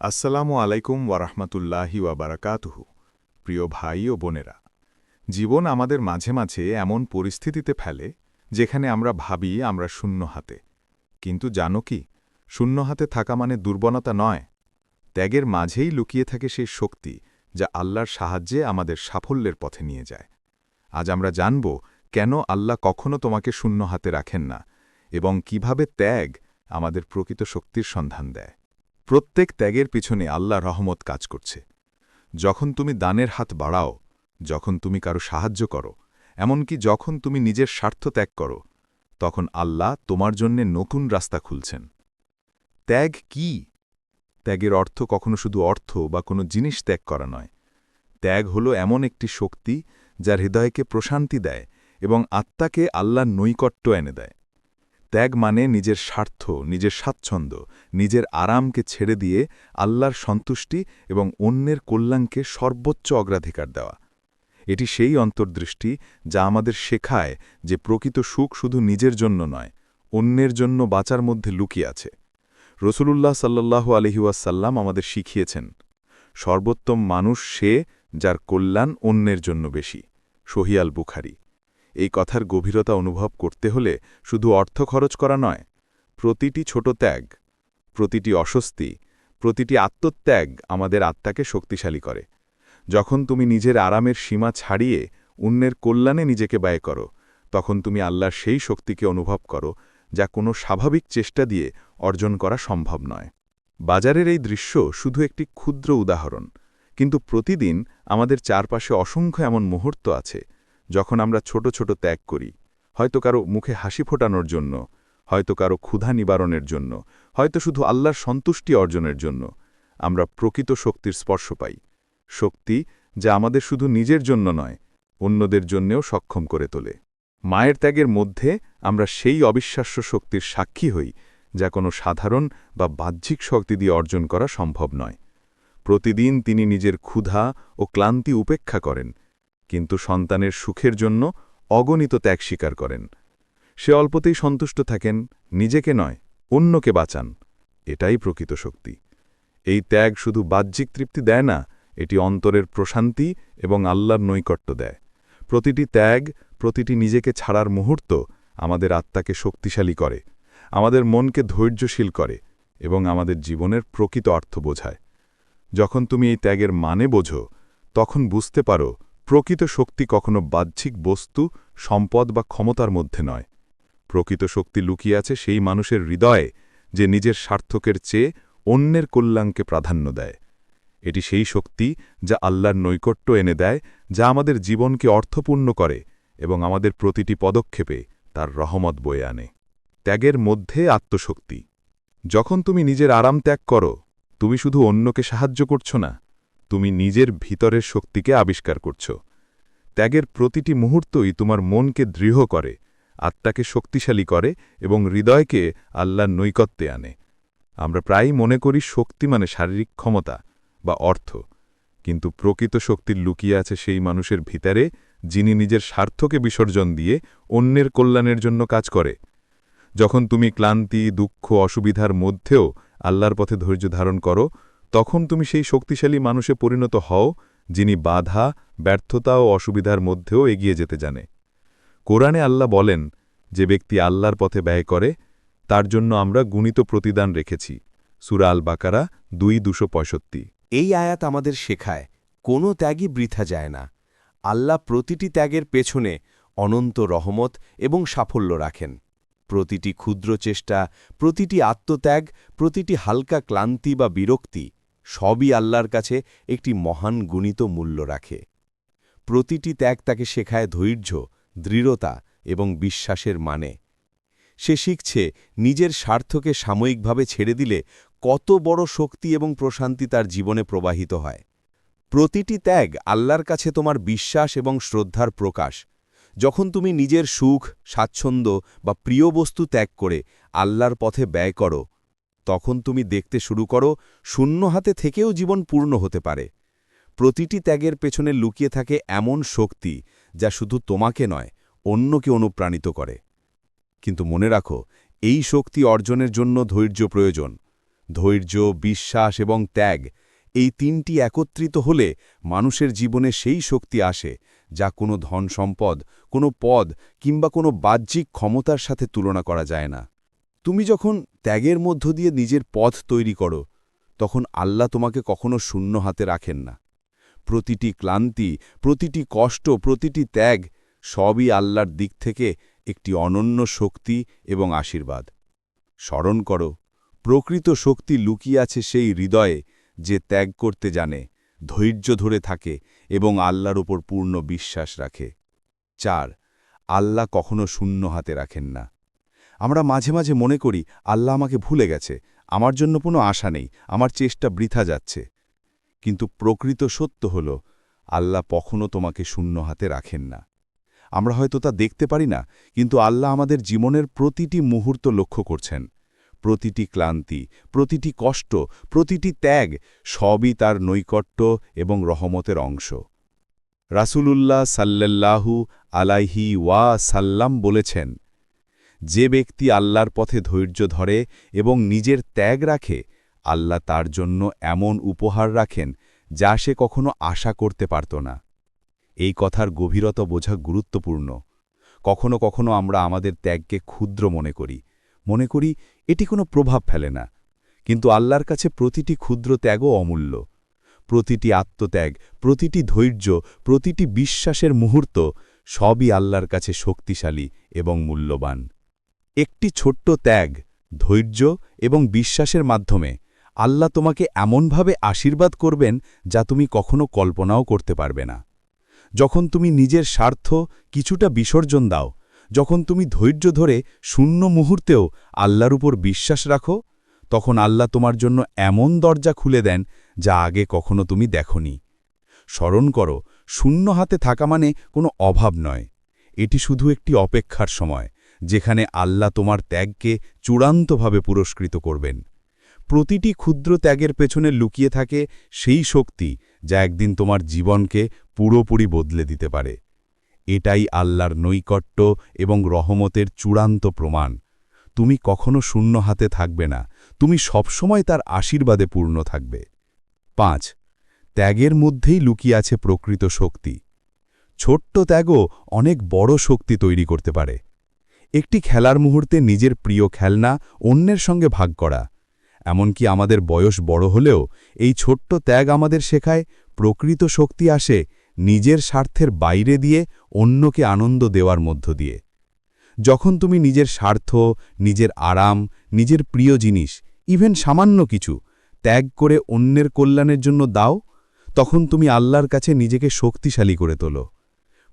আসসালামু আলাইকুম ওয়ারহমতুল্লাহি ওয়াবারাকাতুহু প্রিয় ভাই ও বোনেরা, জীবন আমাদের মাঝে মাঝে এমন পরিস্থিতিতে ফেলে যেখানে আমরা ভাবি আমরা শূন্য হাতে। কিন্তু জানো কি, শূন্য হাতে থাকা মানে দুর্বলতা নয়। ত্যাগের মাঝেই লুকিয়ে থাকে সেই শক্তি যা আল্লাহর সাহায্যে আমাদের সাফল্যের পথে নিয়ে যায়। আজ আমরা জানব কেন আল্লাহ কখনো তোমাকে শূন্য হাতে রাখেন না এবং কীভাবে ত্যাগ আমাদের প্রকৃত শক্তির সন্ধান দেয়। প্রত্যেক ত্যাগের পিছনে আল্লাহ রহমত কাজ করছে। যখন তুমি দানের হাত বাড়াও, যখন তুমি কারও সাহায্য করো, এমনকি যখন তুমি নিজের স্বার্থ ত্যাগ করো, তখন আল্লাহ তোমার জন্যে নতুন রাস্তা খুলছেন। ত্যাগ কি? ত্যাগের অর্থ কখনো শুধু অর্থ বা কোনো জিনিস ত্যাগ করা নয়। ত্যাগ হল এমন একটি শক্তি যার হৃদয়কে প্রশান্তি দেয় এবং আত্মাকে আল্লাহর নৈকট্য এনে দেয়। ত্যাগ মানে নিজের স্বার্থ, নিজের স্বাচ্ছন্দ্য, নিজের আরামকে ছেড়ে দিয়ে আল্লাহর সন্তুষ্টি এবং অন্যের কল্যাণকে সর্বোচ্চ অগ্রাধিকার দেওয়া। এটি সেই অন্তর্দৃষ্টি যা আমাদের শেখায় যে প্রকৃত সুখ শুধু নিজের জন্য নয়, অন্যের জন্য বাঁচার মধ্যে লুকিয়ে আছে। রসুলুল্লাহ সাল্লাল্লাহু আলহিউসাল্লাম আমাদের শিখিয়েছেন, সর্বোত্তম মানুষ সে যার কল্যাণ অন্যের জন্য বেশি। সহিয়াল বুখারি। এই কথার গভীরতা অনুভব করতে হলে শুধু অর্থ খরচ করা নয়, প্রতিটি ছোট ত্যাগ, প্রতিটি অস্বস্তি, প্রতিটি আত্মত্যাগ আমাদের আত্মাকে শক্তিশালী করে। যখন তুমি নিজের আরামের সীমা ছাড়িয়ে অন্যের কল্যাণে নিজেকে ব্যয় করো, তখন তুমি আল্লাহর সেই শক্তিকে অনুভব করো যা কোনো স্বাভাবিক চেষ্টা দিয়ে অর্জন করা সম্ভব নয়। বাজারের এই দৃশ্য শুধু একটি ক্ষুদ্র উদাহরণ, কিন্তু প্রতিদিন আমাদের চারপাশে অসংখ্য এমন মুহূর্ত আছে যখন আমরা ছোট ছোট ত্যাগ করি, হয়তো কারও মুখে হাসি ফোটানোর জন্য, হয়তো কারও ক্ষুধা নিবারণের জন্য, হয়তো শুধু আল্লাহর সন্তুষ্টি অর্জনের জন্য, আমরা প্রকৃত শক্তির স্পর্শ পাই। শক্তি যা আমাদের শুধু নিজের জন্য নয়, অন্যদের জন্যেও সক্ষম করে তোলে। মায়ের ত্যাগের মধ্যে আমরা সেই অবিশ্বাস্য শক্তির সাক্ষী হই, যা কোনো সাধারণ বা বাহ্যিক শক্তি দিয়ে অর্জন করা সম্ভব নয়। প্রতিদিন তিনি নিজের ক্ষুধা ও ক্লান্তি উপেক্ষা করেন কিন্তু সন্তানের সুখের জন্য অগণিত ত্যাগ স্বীকার করেন। সে অল্পতেই সন্তুষ্ট থাকেন, নিজেকে নয়, অন্যকে বাঁচান। এটাই প্রকৃত শক্তি। এই ত্যাগ শুধু বাহ্যিক তৃপ্তি দেয় না, এটি অন্তরের প্রশান্তি এবং আল্লাহর নৈকট্য দেয়। প্রতিটি ত্যাগ, প্রতিটি নিজেকে ছাড়ার মুহূর্ত আমাদের আত্মাকে শক্তিশালী করে, আমাদের মনকে ধৈর্যশীল করে এবং আমাদের জীবনের প্রকৃত অর্থ বোঝায়। যখন তুমি এই ত্যাগের মানে বোঝো, তখন বুঝতে পারো প্রকৃত শক্তি কখনো বাহ্যিক বস্তু, সম্পদ বা ক্ষমতার মধ্যে নয়। প্রকৃত শক্তি লুকিয়ে আছে সেই মানুষের হৃদয়ে, যে নিজের সার্থকের চেয়ে অন্যের কল্যাণকে প্রাধান্য দেয়। এটি সেই শক্তি যা আল্লাহর নৈকট্য এনে দেয়, যা আমাদের জীবনকে অর্থপূর্ণ করে এবং আমাদের প্রতিটি পদক্ষেপে তার রহমত বয়ে আনে। ত্যাগের মধ্যে আত্মশক্তি। যখন তুমি নিজের আরাম ত্যাগ করো, তুমি শুধু অন্যকে সাহায্য করছ না তুমি নিজের ভিতরের শক্তিকে আবিষ্কার করছ। ত্যাগের প্রতিটি মুহূর্তই তোমার মনকে দৃঢ় করে, আত্মাকে শক্তিশালী করে এবং হৃদয়কে আল্লাহর নৈকত্যে আনে। আমরা প্রায়ই মনে করি শক্তি মানে শারীরিক ক্ষমতা বা অর্থ, কিন্তু প্রকৃত শক্তির লুকিয়ে আছে সেই মানুষের ভিতরে যিনি নিজের স্বার্থকে বিসর্জন দিয়ে অন্যের কল্যাণের জন্য কাজ করে। যখন তুমি ক্লান্তি, দুঃখ, অসুবিধার মধ্যেও আল্লাহর পথে ধৈর্য ধারণ করো তখন তুমি সেই শক্তিশালী মানুষে পরিণত হও, যিনি বাধা, ব্যর্থতা ও অসুবিধার মধ্যেও এগিয়ে যেতে জানে। কোরআনে আল্লাহ বলেন, যে ব্যক্তি আল্লাহর পথে ব্যয় করে, তার জন্য আমরা গুণিত প্রতিদান রেখেছি। সুরা আল বাকারা দুই দুশো এই আয়াত আমাদের শেখায়, কোনো ত্যাগই বৃথা যায় না। আল্লাহ প্রতিটি ত্যাগের পেছনে অনন্ত রহমত এবং সাফল্য রাখেন। প্রতিটি ক্ষুদ্র চেষ্টা, প্রতিটি আত্মত্যাগ, প্রতিটি হালকা ক্লান্তি বা বিরক্তি সবই আল্লাহর কাছে একটি মহান গুণিত মূল্য রাখে। প্রতিটি ত্যাগ তাকে শেখায় ধৈর্য, দৃঢ়তা এবং বিশ্বাসের মানে। সে শিখছে নিজের স্বার্থকে সাময়িকভাবে ছেড়ে দিলে কত বড় শক্তি এবং প্রশান্তি তার জীবনে প্রবাহিত হয়। প্রতিটি ত্যাগ আল্লাহর কাছে তোমার বিশ্বাস এবং শ্রদ্ধার প্রকাশ। যখন তুমি নিজের সুখ, স্বাচ্ছন্দ্য বা প্রিয় বস্তু ত্যাগ করে আল্লাহর পথে ব্যয় করো তখন তুমি দেখতে শুরু করো, শূন্য হাতে থেকেও জীবন পূর্ণ হতে পারে। প্রতিটি ত্যাগের পেছনে লুকিয়ে থাকে এমন শক্তি যা শুধু তোমাকে নয়, অন্যকে অনুপ্রাণিত করে। কিন্তু মনে রাখো, এই শক্তি অর্জনের জন্য ধৈর্য প্রয়োজন। ধৈর্য, বিশ্বাস এবং ত্যাগ, এই তিনটি একত্রিত হলে মানুষের জীবনে সেই শক্তি আসে যা কোনো ধন সম্পদ, কোনো পদ কিংবা কোনো বাহ্যিক ক্ষমতার সাথে তুলনা করা যায় না। তুমি যখন ত্যাগের মধ্য দিয়ে নিজের পথ তৈরি করো, তখন আল্লাহ তোমাকে কখনো শূন্য হাতে রাখেন না। প্রতিটি ক্লান্তি, প্রতিটি কষ্ট, প্রতিটি ত্যাগ সবই আল্লাহর দিক থেকে একটি অনন্য শক্তি এবং আশীর্বাদ। স্মরণ করো, প্রকৃত শক্তি লুকিয়ে আছে সেই হৃদয়ে যে ত্যাগ করতে জানে, ধৈর্য ধরে থাকে এবং আল্লাহর ওপর পূর্ণ বিশ্বাস রাখে। চার, আল্লাহ কখনো শূন্য হাতে রাখেন না। আমরা মাঝে মাঝে মনে করি, আল্লাহ আমাকে ভুলে গেছে, আমার জন্য কোনো আশা নেই, আমার চেষ্টা বৃথা যাচ্ছে। কিন্তু প্রকৃত সত্য হল, আল্লাহ কখনো তোমাকে শূন্য হাতে রাখেন না। আমরা হয়তো তা দেখতে পারি না, কিন্তু আল্লাহ আমাদের জীবনের প্রতিটি মুহূর্ত লক্ষ্য করছেন। প্রতিটি ক্লান্তি, প্রতিটি কষ্ট, প্রতিটি ত্যাগ, সবই তার নৈকট্য এবং রহমতের অংশ। রাসূলুল্লাহ সাল্লাল্লাহু আলাইহি ওয়া সাল্লাম বলেছেন যে ব্যক্তি আল্লাহর পথে ধৈর্য ধরে এবং নিজের ত্যাগ রাখে, আল্লাহ তার জন্য এমন উপহার রাখেন যা সে কখনো আশা করতে পারত না। এই কথার গভীরতা বোঝা গুরুত্বপূর্ণ। কখনো কখনো আমরা আমাদের ত্যাগকে ক্ষুদ্র মনে করি। মনে করি এটি কোনো প্রভাব ফেলে না। কিন্তু আল্লাহর কাছে প্রতিটি ক্ষুদ্র ত্যাগও অমূল্য। প্রতিটি আত্মত্যাগ, প্রতিটি ধৈর্য, প্রতিটি বিশ্বাসের মুহূর্ত সবই আল্লাহর কাছে শক্তিশালী এবং মূল্যবান। একটি ছোট্ট ত্যাগ, ধৈর্য এবং বিশ্বাসের মাধ্যমে আল্লাহ তোমাকে এমনভাবে আশীর্বাদ করবেন যা তুমি কখনো কল্পনাও করতে পারবে না। যখন তুমি নিজের স্বার্থ কিছুটা বিসর্জন দাও, যখন তুমি ধৈর্য ধরে শূন্য মুহূর্তেও আল্লাহর উপর বিশ্বাস রাখো, তখন আল্লাহ তোমার জন্য এমন দরজা খুলে দেন যা আগে কখনো তুমি দেখনি। স্মরণ করো, শূন্য হাতে থাকা মানে কোনো অভাব নয়। এটি শুধু একটি অপেক্ষার সময়। যেখানে আল্লাহ তোমার ত্যাগকে চূড়ান্তভাবে পুরস্কৃত করবেন। প্রতিটি ক্ষুদ্র ত্যাগের পেছনে লুকিয়ে থাকে সেই শক্তি যা একদিন তোমার জীবনকে পুরোপুরি বদলে দিতে পারে। এটাই আল্লাহর নৈকট্য এবং রহমতের চূড়ান্ত প্রমাণ। তুমি কখনো শূন্য হাতে থাকবে না, তুমি সবসময় তার আশীর্বাদে পূর্ণ থাকবে। পাঁচ, ত্যাগের মধ্যেই লুকিয়ে আছে প্রকৃত শক্তি। ছোট্ট ত্যাগও অনেক বড় শক্তি তৈরি করতে পারে। একটি খেলার মুহূর্তে নিজের প্রিয় খেলনা অন্যের সঙ্গে ভাগ করা। এমনকি আমাদের বয়স বড় হলেও এই ছোট্ট ত্যাগ আমাদের শেখায়, প্রকৃত শক্তি আসে নিজের স্বার্থের বাইরে দিয়ে অন্যকে আনন্দ দেওয়ার মধ্য দিয়ে। যখন তুমি নিজের স্বার্থ, নিজের আরাম, নিজের প্রিয় জিনিস ইভেন সামান্য কিছু, ত্যাগ করে অন্যের কল্যাণের জন্য দাও, তখন তুমি আল্লাহর কাছে নিজেকে শক্তিশালী করে তোলো।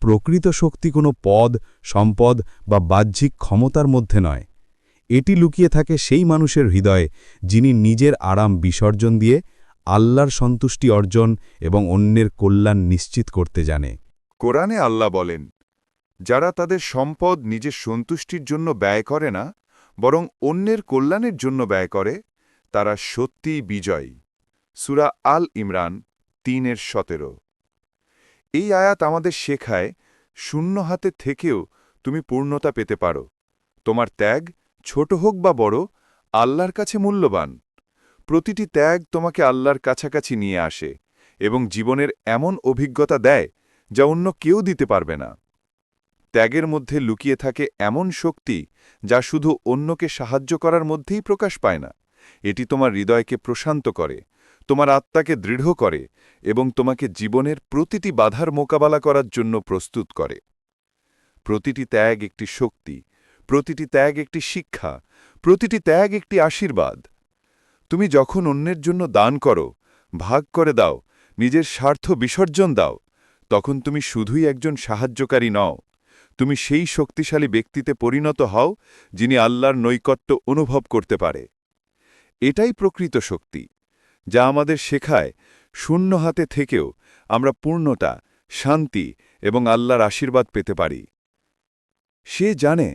প্রকৃত শক্তি কোনো পদ, সম্পদ বা বাহ্যিক ক্ষমতার মধ্যে নয়। এটি লুকিয়ে থাকে সেই মানুষের হৃদয়ে, যিনি নিজের আরাম বিসর্জন দিয়ে আল্লাহর সন্তুষ্টি অর্জন এবং অন্যের কল্যাণ নিশ্চিত করতে জানে। কোরআনে আল্লাহ বলেন, যারা তাদের সম্পদ নিজের সন্তুষ্টির জন্য ব্যয় করে না, বরং অন্যের কল্যাণের জন্য ব্যয় করে, তারা সত্যিই বিজয়ী। সুরা আল ইমরান তিনের সতেরো। এই আয়াত আমাদের শেখায়, শূন্য হাতে থেকেও তুমি পূর্ণতা পেতে পারো। তোমার ত্যাগ, ছোট হোক বা বড়, আল্লাহর কাছে মূল্যবান। প্রতিটি ত্যাগ তোমাকে আল্লাহর কাছাকাছি নিয়ে আসে এবং জীবনের এমন অভিজ্ঞতা দেয় যা অন্য কেউ দিতে পারবে না। ত্যাগের মধ্যে লুকিয়ে থাকে এমন শক্তি যা শুধু অন্যকে সাহায্য করার মধ্যেই প্রকাশ পায় না। এটি তোমার হৃদয়কে প্রশান্ত করে। তোমার আত্মাকে দৃঢ় করে এবং তোমাকে জীবনের প্রতিটি বাধার মোকাবেলা করার জন্য প্রস্তুত করে। প্রতিটি ত্যাগ একটি শক্তি, প্রতিটি ত্যাগ একটি শিক্ষা, প্রতিটি ত্যাগ একটি আশীর্বাদ। তুমি যখন অন্যের জন্য দান করো, ভাগ করে দাও, নিজের স্বার্থ বিসর্জন দাও, তখন তুমি শুধুই একজন সাহায্যকারী নও। তুমি সেই শক্তিশালী ব্যক্তিতে পরিণত হও, যিনি আল্লাহর নৈকট্য অনুভব করতে পারে। এটাই প্রকৃত শক্তি। যা আমাদের শেখায়, শূন্য হাতে থেকেও আমরা পূর্ণতা, শান্তি এবং আল্লাহর আশীর্বাদ পেতে পারি। সে জানে,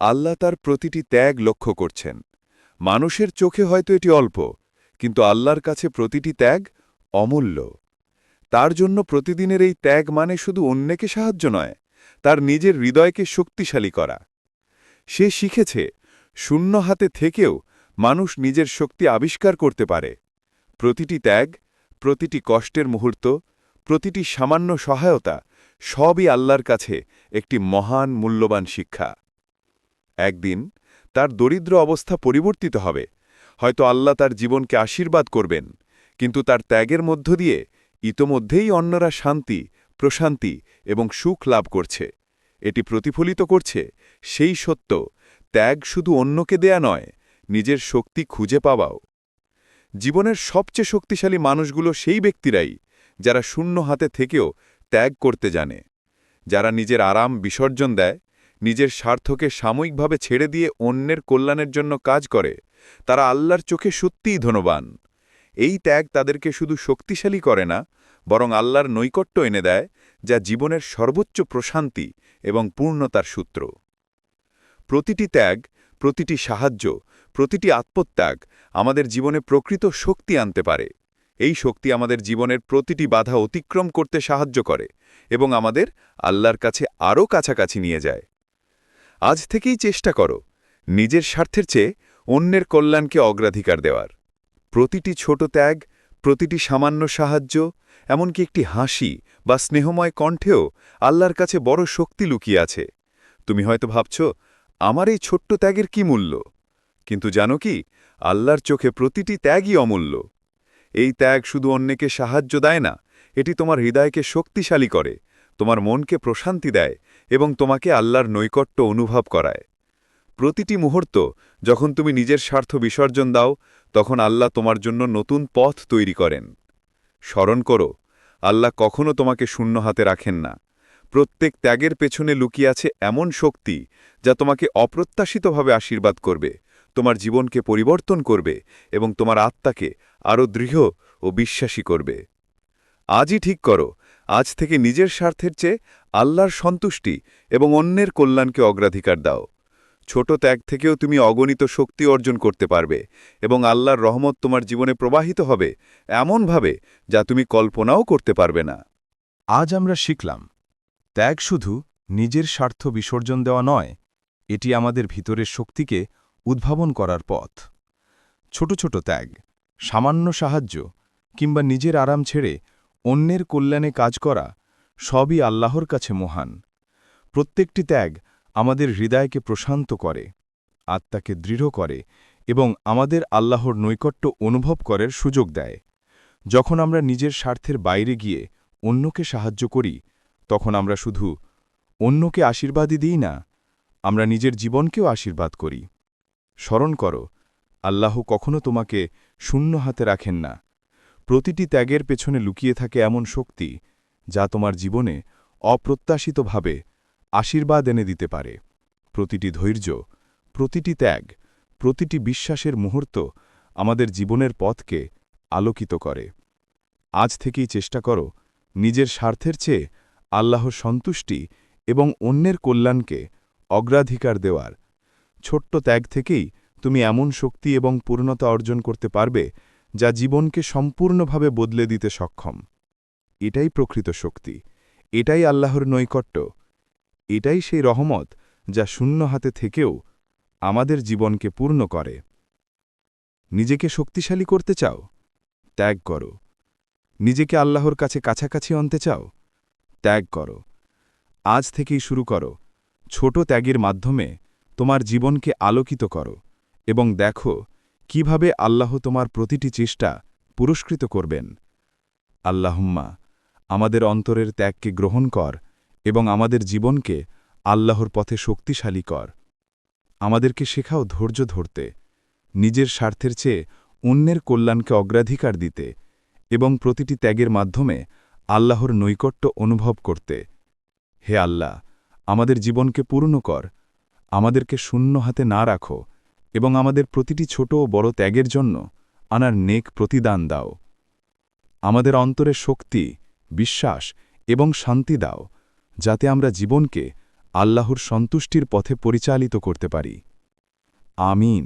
আল্লাহ তার প্রতিটি ত্যাগ লক্ষ্য করছেন। মানুষের চোখে হয়তো এটি অল্প, কিন্তু আল্লাহর কাছে প্রতিটি ত্যাগ অমূল্য। তার জন্য প্রতিদিনের এই ত্যাগ মানে শুধু অন্যকে সাহায্য নয়, তার নিজের হৃদয়কে শক্তিশালী করা। সে শিখেছে, শূন্য হাতে থেকেও মানুষ নিজের শক্তি আবিষ্কার করতে পারে। প্রতিটি ত্যাগ, প্রতিটি কষ্টের মুহূর্ত, প্রতিটি সামান্য সহায়তা সবই আল্লাহর কাছে একটি মহান মূল্যবান শিক্ষা। একদিন তার দরিদ্র অবস্থা পরিবর্তিত হবে। হয়তো আল্লাহ তার জীবনকে আশীর্বাদ করবেন, কিন্তু তার ত্যাগের মধ্য দিয়ে ইতোমধ্যেই অন্যরা শান্তি, প্রশান্তি এবং সুখ লাভ করছে। এটি প্রতিফলিত করছে সেই সত্য, ত্যাগ শুধু অন্যকে দেয়া নয়, নিজের শক্তি খুঁজে পাওয়াও। জীবনের সবচেয়ে শক্তিশালী মানুষগুলো সেই ব্যক্তিরাই যারা শূন্য হাতে থেকেও ত্যাগ করতে জানে। যারা নিজের আরাম বিসর্জন দেয়, নিজের স্বার্থকে সাময়িকভাবে ছেড়ে দিয়ে অন্যের কল্যাণের জন্য কাজ করে, তারা আল্লাহর চোখে সত্যিই ধনবান। এই ত্যাগ তাদেরকে শুধু শক্তিশালী করে না, বরং আল্লাহর নৈকট্য এনে দেয়, যা জীবনের সর্বোচ্চ প্রশান্তি এবং পূর্ণতার সূত্র। প্রতিটি ত্যাগ প্রতিটি সাহায্য, প্রতিটি আত্মত্যাগ আমাদের জীবনে প্রকৃত শক্তি আনতে পারে। এই শক্তি আমাদের জীবনের প্রতিটি বাধা অতিক্রম করতে সাহায্য করে এবং আমাদের আল্লাহর কাছে আরও কাছাকাছি নিয়ে যায়। আজ থেকেই চেষ্টা করো নিজের স্বার্থের চেয়ে অন্যের কল্যাণকে অগ্রাধিকার দেওয়ার। প্রতিটি ছোট ত্যাগ, প্রতিটি সামান্য সাহায্য, এমনকি একটি হাসি বা স্নেহময় কণ্ঠেও আল্লাহর কাছে বড় শক্তি লুকিয়ে আছে। তুমি হয়তো ভাবছ আমার এই ছোট্ট ত্যাগের কি মূল্য? কিন্তু জানো কি, আল্লাহর চোখে প্রতিটি ত্যাগই অমূল্য। এই ত্যাগ শুধু অন্যকে সাহায্য দেয় না, এটি তোমার হৃদয়কে শক্তিশালী করে, তোমার মনকে প্রশান্তি দেয় এবং তোমাকে আল্লাহর নৈকট্য অনুভব করায়। প্রতিটি মুহূর্ত যখন তুমি নিজের স্বার্থ বিসর্জন দাও, তখন আল্লাহ তোমার জন্য নতুন পথ তৈরি করেন। স্মরণ করো, আল্লাহ কখনো তোমাকে শূন্য হাতে রাখেন না। প্রত্যেক ত্যাগের পেছনে লুকিয়ে আছে এমন শক্তি যা তোমাকে অপ্রত্যাশিতভাবে আশীর্বাদ করবে, তোমার জীবনকে পরিবর্তন করবে এবং তোমার আত্মাকে আরও দৃঢ় ও বিশ্বাসী করবে। আজই ঠিক করো, আজ থেকে নিজের স্বার্থের চেয়ে আল্লাহর সন্তুষ্টি এবং অন্যের কল্যাণকে অগ্রাধিকার দাও। ছোট ত্যাগ থেকেও তুমি অগণিত শক্তি অর্জন করতে পারবে এবং আল্লাহর রহমত তোমার জীবনে প্রবাহিত হবে এমনভাবে যা তুমি কল্পনাও করতে পারবে না। আজ আমরা শিখলাম ত্যাগ শুধু নিজের স্বার্থ বিসর্জন দেওয়া নয়, এটি আমাদের ভিতরের শক্তিকে উদ্ভাবন করার পথ। ছোট ছোট ত্যাগ, সামান্য সাহায্য কিংবা নিজের আরাম ছেড়ে অন্যের কল্যাণে কাজ করা সবই আল্লাহর কাছে মহান। প্রত্যেকটি ত্যাগ আমাদের হৃদয়কে প্রশান্ত করে, আত্মাকে দৃঢ় করে এবং আমাদের আল্লাহর নৈকট্য অনুভব করার সুযোগ দেয়। যখন আমরা নিজের স্বার্থের বাইরে গিয়ে অন্যকে সাহায্য করি তখন আমরা শুধু অন্যকে আশীর্বাদই দিই না, আমরা নিজের জীবনকেও আশীর্বাদ করি। স্মরণ করো, আল্লাহ কখনো তোমাকে শূন্য হাতে রাখেন না। প্রতিটি ত্যাগের পেছনে লুকিয়ে থাকে এমন শক্তি যা তোমার জীবনে অপ্রত্যাশিতভাবে আশীর্বাদ এনে দিতে পারে। প্রতিটি ধৈর্য, প্রতিটি ত্যাগ, প্রতিটি বিশ্বাসের মুহূর্ত আমাদের জীবনের পথকে আলোকিত করে। আজ থেকেই চেষ্টা করো নিজের স্বার্থের চেয়ে আল্লাহর সন্তুষ্টি এবং অন্যের কল্যাণকে অগ্রাধিকার দেওয়ার। ছোট্ট ত্যাগ থেকেই তুমি এমন শক্তি এবং পূর্ণতা অর্জন করতে পারবে যা জীবনকে সম্পূর্ণভাবে বদলে দিতে সক্ষম। এটাই প্রকৃত শক্তি। এটাই আল্লাহর নৈকট্য। এটাই সেই রহমত যা শূন্য হাতে থেকেও আমাদের জীবনকে পূর্ণ করে। নিজেকে শক্তিশালী করতে চাও? ত্যাগ করো। নিজেকে আল্লাহর কাছে কাছাকাছি আনতে চাও? ত্যাগ করো। আজ থেকেই শুরু করো। ছোট ত্যাগের মাধ্যমে তোমার জীবনকে আলোকিত করো এবং দেখো কীভাবে আল্লাহ তোমার প্রতিটি চেষ্টা পুরস্কৃত করবেন। আল্লাহুম্মা, আমাদের অন্তরের ত্যাগকে গ্রহণ কর এবং আমাদের জীবনকে আল্লাহর পথে শক্তিশালী কর। আমাদেরকে শেখাও ধৈর্য ধরতে, নিজের স্বার্থের চেয়ে অন্যের কল্যাণকে অগ্রাধিকার দিতে এবং প্রতিটি ত্যাগের মাধ্যমে আল্লাহর নৈকট্য অনুভব করতে। হে আল্লাহ, আমাদের জীবনকে পূর্ণ কর, আমাদেরকে শূন্য হাতে না রাখো, এবং আমাদের প্রতিটি ছোট ও বড় ত্যাগের জন্য আনার নেক প্রতিদান দাও। আমাদের অন্তরে শক্তি, বিশ্বাস এবং শান্তি দাও, যাতে আমরা জীবনকে আল্লাহর সন্তুষ্টির পথে পরিচালিত করতে পারি। আমিন।